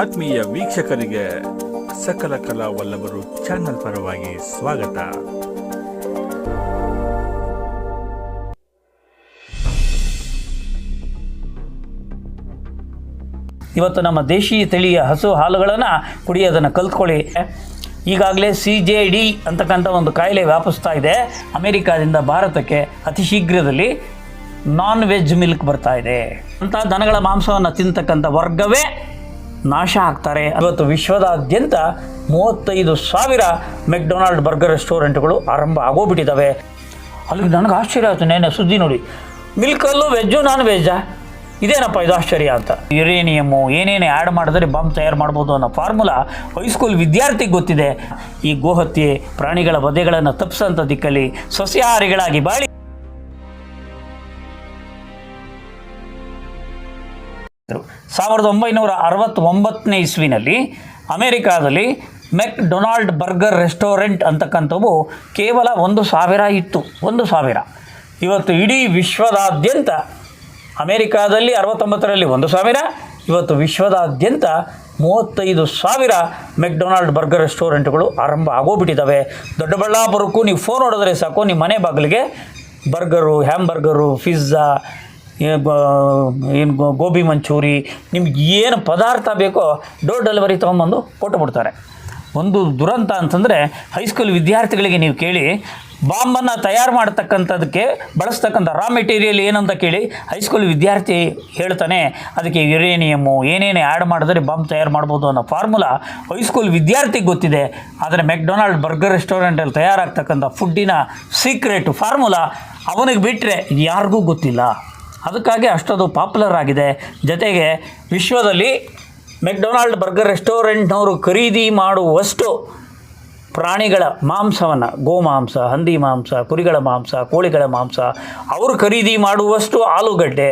ಆತ್ಮೀಯ ವೀಕ್ಷಕರಿಗೆ ಸಕಲ ಕಲಾ ವಲ್ಲಭರು ಚಾನೆಲ್ ಪರವಾಗಿ ಸ್ವಾಗತ. ಇವತ್ತು ನಮ್ಮ ದೇಶೀಯ ತಳಿಯ ಹಸು ಹಾಲುಗಳನ್ನು ಕುಡಿಯೋದನ್ನು ಕಲ್ತ್ಕೊಳ್ಳಿ. ಈಗಾಗಲೇ ಸಿ ಜೆ ಡಿ ಅಂತಕ್ಕಂಥ ಒಂದು ಕಾಯಿಲೆ ವ್ಯಾಪಿಸ್ತಾ ಇದೆ. ಅಮೆರಿಕಾದಿಂದ ಭಾರತಕ್ಕೆ ಅತಿ ಶೀಘ್ರದಲ್ಲಿ ನಾನ್ ವೆಜ್ ಮಿಲ್ಕ್ ಬರ್ತಾ ಇದೆ. ಅಂತ ದನಗಳ ಮಾಂಸವನ್ನು ತಿಂತಕ್ಕಂಥ ವರ್ಗವೇ ನಾಶ ಆಗ್ತಾರೆ. ಇವತ್ತು ವಿಶ್ವದಾದ್ಯಂತ ಮೂವತ್ತೈದು ಸಾವಿರ ಮೆಕ್ಡೊನಾಲ್ಡ್ ಬರ್ಗರ್ ರೆಸ್ಟೋರೆಂಟ್ಗಳು ಆರಂಭ ಆಗೋಗ್ಬಿಟ್ಟಿದ್ದಾವೆ ಅಲ್ಲಿಗೆ ನನಗೆ ಆಶ್ಚರ್ಯ ಆಯಿತು ನೇನೆ ಸುದ್ದಿ ನೋಡಿ. ಮಿಲ್ಕಲ್ಲೂ ವೆಜ್ಜು ನಾನ್ ವೆಜ್ಜಾ ಇದೇನಪ್ಪ ಇದು ಆಶ್ಚರ್ಯ ಅಂತ. ಯುರೇನಿಯಮ್ಮು, ಏನೇನು ಆ್ಯಡ್ ಮಾಡಿದ್ರೆ ಬಾಂಬ್ ತಯಾರು ಮಾಡ್ಬೋದು ಅನ್ನೋ ಫಾರ್ಮುಲಾ ಹೈಸ್ಕೂಲ್ ವಿದ್ಯಾರ್ಥಿಗೆ ಗೊತ್ತಿದೆ. ಈ ಗೋಹತ್ಯೆ ಪ್ರಾಣಿಗಳ ವಧೆಗಳನ್ನು ತಪ್ಪಿಸೋಂಥ ದಿಕ್ಕಲ್ಲಿ ಸಸ್ಯಾಹಾರಿಗಳಾಗಿ ಬಾಳಿ ಸಾವಿರದ ಒಂಬೈನೂರ ಅರವತ್ತೊಂಬತ್ತನೇ ಇಸ್ವಿನಲ್ಲಿ ಅಮೆರಿಕಾದಲ್ಲಿ ಮೆಕ್ ಡೊನಾಲ್ಡ್ ಬರ್ಗರ್ ರೆಸ್ಟೋರೆಂಟ್ ಅಂತಕ್ಕಂಥವು ಕೇವಲ ಒಂದು ಸಾವಿರ ಇತ್ತು. ಒಂದು ಸಾವಿರ. ಇವತ್ತು ಇಡೀ ವಿಶ್ವದಾದ್ಯಂತ ಅಮೆರಿಕಾದಲ್ಲಿ ಅರವತ್ತೊಂಬತ್ತರಲ್ಲಿ ಒಂದು ಸಾವಿರ, ಇವತ್ತು ವಿಶ್ವದಾದ್ಯಂತ ಮೂವತ್ತೈದು ಸಾವಿರ ಮೆಕ್ಡೊನಾಲ್ಡ್ ಬರ್ಗರ್ ರೆಸ್ಟೋರೆಂಟ್ಗಳು ಆರಂಭ ಆಗೋಗ್ಬಿಟ್ಟಿದ್ದಾವೆ ದೊಡ್ಡಬಳ್ಳಾಪುರಕ್ಕೂ ನೀವು ಫೋನ್ ಹೊಡೆದ್ರೆ ಸಾಕು, ನಿಮ್ಮ ಮನೆ ಬಾಗಿಲಿಗೆ ಬರ್ಗರು, ಹ್ಯಾಂಬರ್ಗರು, ಪಿಜ್ಜಾ ಏನು ಗೋಬಿ ಮಂಚೂರಿ, ನಿಮ್ಗೆ ಏನು ಪದಾರ್ಥ ಬೇಕೋ ಡೋರ್ ಡೆಲಿವರಿ ತೊಗೊಂಬಂದು ಕೊಟ್ಟು ಬಿಡ್ತಾರೆ. ಒಂದು ದುರಂತ ಅಂತಂದರೆ ಹೈಸ್ಕೂಲ್ ವಿದ್ಯಾರ್ಥಿಗಳಿಗೆ ನೀವು ಕೇಳಿ, ಬಾಂಬನ್ನು ತಯಾರು ಮಾಡ್ತಕ್ಕಂಥದ್ದಕ್ಕೆ ಬಳಸ್ತಕ್ಕಂಥ ರಾ ಮೆಟೀರಿಯಲ್ ಏನಂತ ಕೇಳಿ ಹೈಸ್ಕೂಲ್ ವಿದ್ಯಾರ್ಥಿ ಹೇಳ್ತಾನೆ. ಅದಕ್ಕೆ ಯುರೇನಿಯಮ್ಮು ಏನೇನು ಆ್ಯಡ್ ಮಾಡಿದ್ರೆ ಬಾಂಬ್ ತಯಾರು ಮಾಡ್ಬೋದು ಅನ್ನೋ ಫಾರ್ಮುಲಾ ಹೈಸ್ಕೂಲ್ ವಿದ್ಯಾರ್ಥಿಗೆ ಗೊತ್ತಿದೆ. ಆದರೆ ಮೆಕ್ಡೊನಾಲ್ಡ್ ಬರ್ಗರ್ ರೆಸ್ಟೋರೆಂಟಲ್ಲಿ ತಯಾರಾಗ್ತಕ್ಕಂಥ ಫುಡ್ಡಿನ ಸೀಕ್ರೆಟ್ ಫಾರ್ಮುಲಾ ಅವನಿಗೆ ಬಿಟ್ಟರೆ ಯಾರಿಗೂ ಗೊತ್ತಿಲ್ಲ. ಅದಕ್ಕಾಗಿ ಅಷ್ಟೊಂದು ಪಾಪ್ಯುಲರ್ ಆಗಿದೆ. ಜೊತೆಗೆ ವಿಶ್ವದಲ್ಲಿ ಮೆಕ್ಡೊನಾಲ್ಡ್ ಬರ್ಗರ್ ರೆಸ್ಟೋರೆಂಟ್ನವರು ಖರೀದಿ ಮಾಡುವಷ್ಟು ಪ್ರಾಣಿಗಳ ಮಾಂಸವನ್ನು ಗೋಮಾಂಸ ಹಂದಿ ಮಾಂಸ, ಕುರಿಗಳ ಮಾಂಸ, ಕೋಳಿಗಳ ಮಾಂಸ, ಅವರು ಖರೀದಿ ಮಾಡುವಷ್ಟು ಆಲೂಗಡ್ಡೆ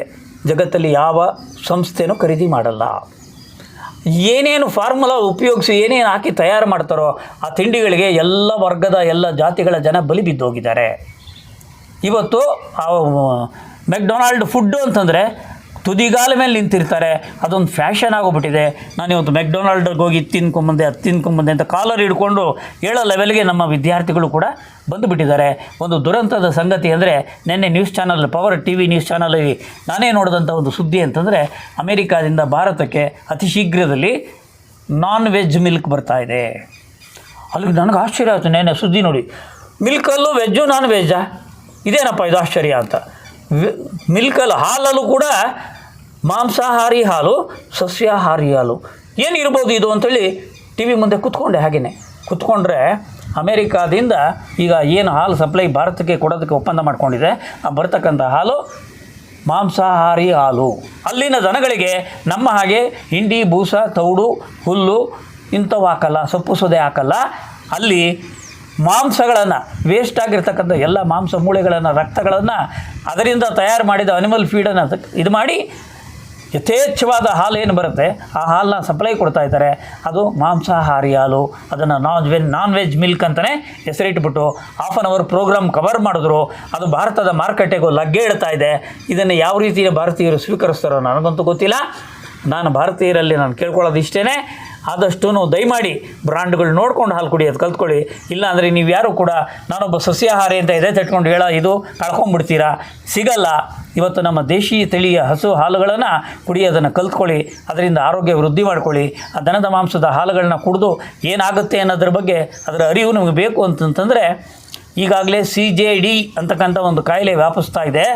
ಜಗತ್ತಲ್ಲಿ ಯಾವ ಸಂಸ್ಥೆನೂ ಖರೀದಿ ಮಾಡಲ್ಲ. ಏನೇನು ಫಾರ್ಮುಲಾ ಉಪಯೋಗಿಸಿ, ಏನೇನು ಹಾಕಿ ತಯಾರು ಮಾಡ್ತಾರೋ ಆ ತಿಂಡಿಗಳಿಗೆ ಎಲ್ಲ ವರ್ಗದ ಎಲ್ಲ ಜಾತಿಗಳ ಜನ ಬಲಿ ಬಿದ್ದೋಗಿದ್ದಾರೆ. ಇವತ್ತು ಮೆಕ್ಡೊನಾಲ್ಡ್ ಫುಡ್ಡು ಅಂತಂದರೆ ತುದಿಗಾಲ ಮೇಲೆ ನಿಂತಿರ್ತಾರೆ. ಅದೊಂದು ಫ್ಯಾಷನ್ ಆಗೋಗ್ಬಿಟ್ಟಿದೆ. ನಾನು ಇವತ್ತು ಮೆಕ್ಡೊನಾಲ್ಡ್ಗೆ ಹೋಗಿ ತಿನ್ಕೊಂಬಂದೆ, ಅದು ತಿನ್ಕೊಂಬಂದೆ ಅಂತ ಕಾಲರ್ ಹಿಡ್ಕೊಂಡು ಹೇಳೋ ಲೆವೆಲ್ಗೆ ನಮ್ಮ ವಿದ್ಯಾರ್ಥಿಗಳು ಕೂಡ ಬಂದುಬಿಟ್ಟಿದ್ದಾರೆ. ಒಂದು ದುರಂತದ ಸಂಗತಿ ಅಂದರೆ ನಿನ್ನೆ news channel, power T V news ಚಾನಲಲ್ಲಿ ನಾನೇ ನೋಡಿದಂಥ ಒಂದು ಸುದ್ದಿ ಅಂತಂದರೆ ಅಮೇರಿಕಾದಿಂದ ಭಾರತಕ್ಕೆ ಅತಿ ಶೀಘ್ರದಲ್ಲಿ ನಾನ್ ವೆಜ್ ಮಿಲ್ಕ್ ಬರ್ತಾ ಇದೆ. ಅಲ್ಲಿಗೆ ನನಗೆ ಆಶ್ಚರ್ಯ ಆಯಿತು, ನೆನ್ನೆ ಸುದ್ದಿ ನೋಡಿ. ಮಿಲ್ಕಲ್ಲೂ ವೆಜ್ಜು ನಾನ್ ವೆಜ್ಜಾ ಇದೇನಪ್ಪ ಇದು ಆಶ್ಚರ್ಯ ಅಂತ? ಮಿಲ್ಕಲ್ಲಿ ಹಾಲಲ್ಲೂ ಕೂಡ ಮಾಂಸಾಹಾರಿ ಹಾಲು, ಸಸ್ಯಾಹಾರಿ ಹಾಲು ಏನಿರ್ಬೋದು ಇದು ಅಂತೇಳಿ ಟಿ ವಿ ಮುಂದೆ ಕೂತ್ಕೊಂಡೆ ಹಾಗೆಯೇ ಕೂತ್ಕೊಂಡ್ರೆ ಅಮೇರಿಕಾದಿಂದ ಈಗ ಏನು ಹಾಲು ಸಪ್ಲೈ ಭಾರತಕ್ಕೆ ಕೊಡೋದಕ್ಕೆ ಒಪ್ಪಂದ ಮಾಡಿಕೊಂಡಿದೆ. ಆ ಬರ್ತಕ್ಕಂಥ ಹಾಲು ಮಾಂಸಾಹಾರಿ ಹಾಲು. ಅಲ್ಲಿನ ದನಗಳಿಗೆ ನಮ್ಮ ಹಾಗೆ ಹಿಂಡಿ, ಬೂಸ, ತೌಡು, ಹುಲ್ಲು ಇಂಥವು ಹಾಕಲ್ಲ, ಸೊಪ್ಪು ಸೊದೆ ಹಾಕಲ್ಲ. ಅಲ್ಲಿ ಮಾಂಸಗಳನ್ನು ವೇಸ್ಟ್ ಆಗಿರ್ತಕ್ಕಂಥ ಎಲ್ಲ ಮಾಂಸ ಮೂಳೆಗಳನ್ನು, ರಕ್ತಗಳನ್ನು ಅದರಿಂದ ತಯಾರು ಮಾಡಿದ ಅನಿಮಲ್ ಫೀಡನ್ನು ಇದು ಮಾಡಿ ಯಥೇಚ್ಛವಾದ ಹಾಲು ಏನು ಬರುತ್ತೆ? ಆ ಹಾಲನ್ನ ಸಪ್ಲೈ ಕೊಡ್ತಾ ಇದ್ದಾರೆ. ಅದು ಮಾಂಸಾಹಾರಿ ಹಾಲು. ಅದನ್ನು non veg non veg milk ಅಂತಲೇ ಹೆಸರಿಟ್ಬಿಟ್ಟು half an hour programme cover ಮಾಡಿದ್ರು. ಅದು ಭಾರತದ ಮಾರುಕಟ್ಟೆಗೂ ಲಗ್ಗೆ ಇಡ್ತಾ ಇದೆ. ಇದನ್ನು ಯಾವ ರೀತಿಯ ಭಾರತೀಯರು ಸ್ವೀಕರಿಸ್ತಾರೋ ನನಗಂತೂ ಗೊತ್ತಿಲ್ಲ. ನಾನು ಭಾರತೀಯರಲ್ಲಿ ನಾನು ಕೇಳ್ಕೊಳ್ಳೋದು ಇಷ್ಟೇ ಆದಷ್ಟು ದಯಮಾಡಿ ಬ್ರಾಂಡ್ಗಳು ನೋಡ್ಕೊಂಡು ಹಾಲು ಕುಡಿಯೋದು ಕಲ್ತ್ಕೊಳ್ಳಿ. ಇಲ್ಲಾಂದರೆ ನೀವು ಯಾರು ಕೂಡ ನಾನೊಬ್ಬ ಸಸ್ಯಾಹಾರಿ ಅಂತ ಇದೆ ತಟ್ಕೊಂಡು ಹೇಳೋ, ಇದು ಕಳ್ಕೊಂಡ್ಬಿಡ್ತೀರಾ ಸಿಗಲ್ಲ. ಇವತ್ತು ನಮ್ಮ ದೇಶೀಯ ತಳಿಯ ಹಸು ಹಾಲುಗಳನ್ನು ಕುಡಿಯೋದನ್ನು ಕಲ್ತ್ಕೊಳ್ಳಿ. ಅದರಿಂದ ಆರೋಗ್ಯ ವೃದ್ಧಿ ಮಾಡ್ಕೊಳ್ಳಿ. ಆ ದನದ ಮಾಂಸದ ಹಾಲುಗಳನ್ನ ಕುಡಿದು ಏನಾಗುತ್ತೆ ಅನ್ನೋದ್ರ ಬಗ್ಗೆ ಅದರ ಅರಿವು ನಮಗೆ ಬೇಕು ಅಂತಂತಂದರೆ, ಈಗಾಗಲೇ ಸಿ ಜೆ ಡಿ ಅಂತಕ್ಕಂಥ ಒಂದು ಕಾಯಿಲೆ ವ್ಯಾಪಿಸ್ತಾ ಇದೆ.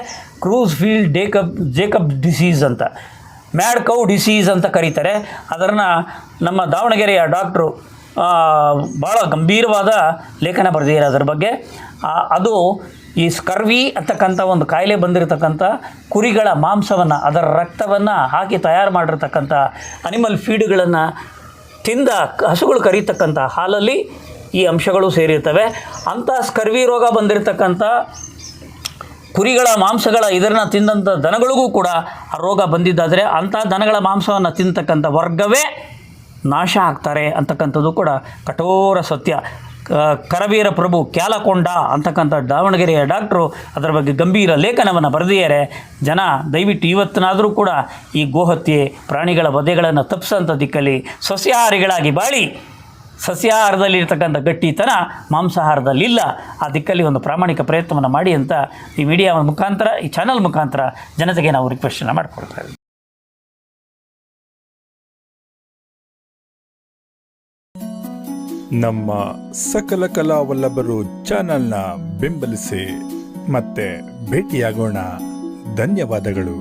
ಕ್ರೂಸ್ ಫೀಲ್ಡ್ ಡೇಕಪ್ ಜೇಕಬ್ ಡಿಸೀಸ್ ಅಂತ. ಮ್ಯಾಡ್ ಕೌ ಡಿಸೀಸ್ ಅಂತ ಕರೀತಾರೆ. ಅದನ್ನು ನಮ್ಮ ದಾವಣಗೆರೆಯ ಡಾಕ್ಟ್ರು ಭಾಳ ಗಂಭೀರವಾದ ಲೇಖನ ಬರೆದಿದ್ದಾರೆ ಅದರ ಬಗ್ಗೆ. ಅದು ಈ ಸ್ಕರ್ವಿ ಅಂತಕ್ಕಂಥ ಒಂದು ಕಾಯಿಲೆ ಬಂದಿರತಕ್ಕಂಥ ಕುರಿಗಳ ಮಾಂಸವನ್ನು, ಅದರ ರಕ್ತವನ್ನು ಹಾಕಿ ತಯಾರು ಮಾಡಿರ್ತಕ್ಕಂಥ ಅನಿಮಲ್ ಫೀಡ್ಗಳನ್ನು ತಿಂದ ಹಸುಗಳು ಕರೀತಕ್ಕಂಥ ಹಾಲಲ್ಲಿ ಈ ಅಂಶಗಳು ಸೇರಿರ್ತವೆ. ಅಂಥ ಸ್ಕರ್ವಿ ರೋಗ ಬಂದಿರತಕ್ಕಂಥ ಕುರಿಗಳ ಮಾಂಸಗಳ ಇದನ್ನು ತಿಂದಂಥ ದನಗಳಿಗೂ ಕೂಡ ಆ ರೋಗ ಬಂದಿದ್ದಾದರೆ ಅಂಥ ದನಗಳ ಮಾಂಸವನ್ನು ತಿಂತಕ್ಕಂಥ ವರ್ಗವೇ ನಾಶ ಆಗ್ತಾರೆ ಅಂತಕ್ಕಂಥದ್ದು ಕೂಡ ಕಠೋರ ಸತ್ಯ. ಕರವೀರ ಪ್ರಭು ಕ್ಯಾಲಕೊಂಡ ಅಂತಕ್ಕಂಥ ದಾವಣಗೆರೆಯ ಡಾಕ್ಟ್ರು ಅದರ ಬಗ್ಗೆ ಗಂಭೀರ ಲೇಖನವನ್ನು ಬರೆದಿದ್ದಾರೆ. ಜನ ದಯವಿಟ್ಟು ಇವತ್ತಿನಾದರೂ ಕೂಡ ಈ ಗೋಹತ್ಯೆ ಪ್ರಾಣಿಗಳ ವಧೆಗಳನ್ನು ತಪ್ಪಿಸೋಂಥ ದಿಕ್ಕಲ್ಲಿ ಸಸ್ಯಾಹಾರಿಗಳಾಗಿ ಬಾಳಿ. ಸಸ್ಯಾಹಾರದಲ್ಲಿರ್ತಕ್ಕಂಥ ಗಟ್ಟಿತನ ಮಾಂಸಾಹಾರದಲ್ಲಿಲ್ಲ. ಆ ದಿಕ್ಕಲ್ಲಿ ಒಂದು ಪ್ರಾಮಾಣಿಕ ಪ್ರಯತ್ನವನ್ನು ಮಾಡಿ ಅಂತ ಈ ಮೀಡಿಯಾ ಮುಖಾಂತರ, ಈ ಚಾನಲ್ ಮುಖಾಂತರ ಜನತೆಗೆ ನಾವು ರಿಕ್ವೆಸ್ಟನ್ನು ಮಾಡಿಕೊಡ್ತಾ ಇದ್ದೀವಿ ನಮ್ಮ ಸಕಲ ಕಲಾವಲ್ಲಭರು ಚಾನಲ್ನ ಬೆಂಬಲಿಸಿ ಮತ್ತೆ ಭೇಟಿಯಾಗೋಣ. ಧನ್ಯವಾದಗಳು.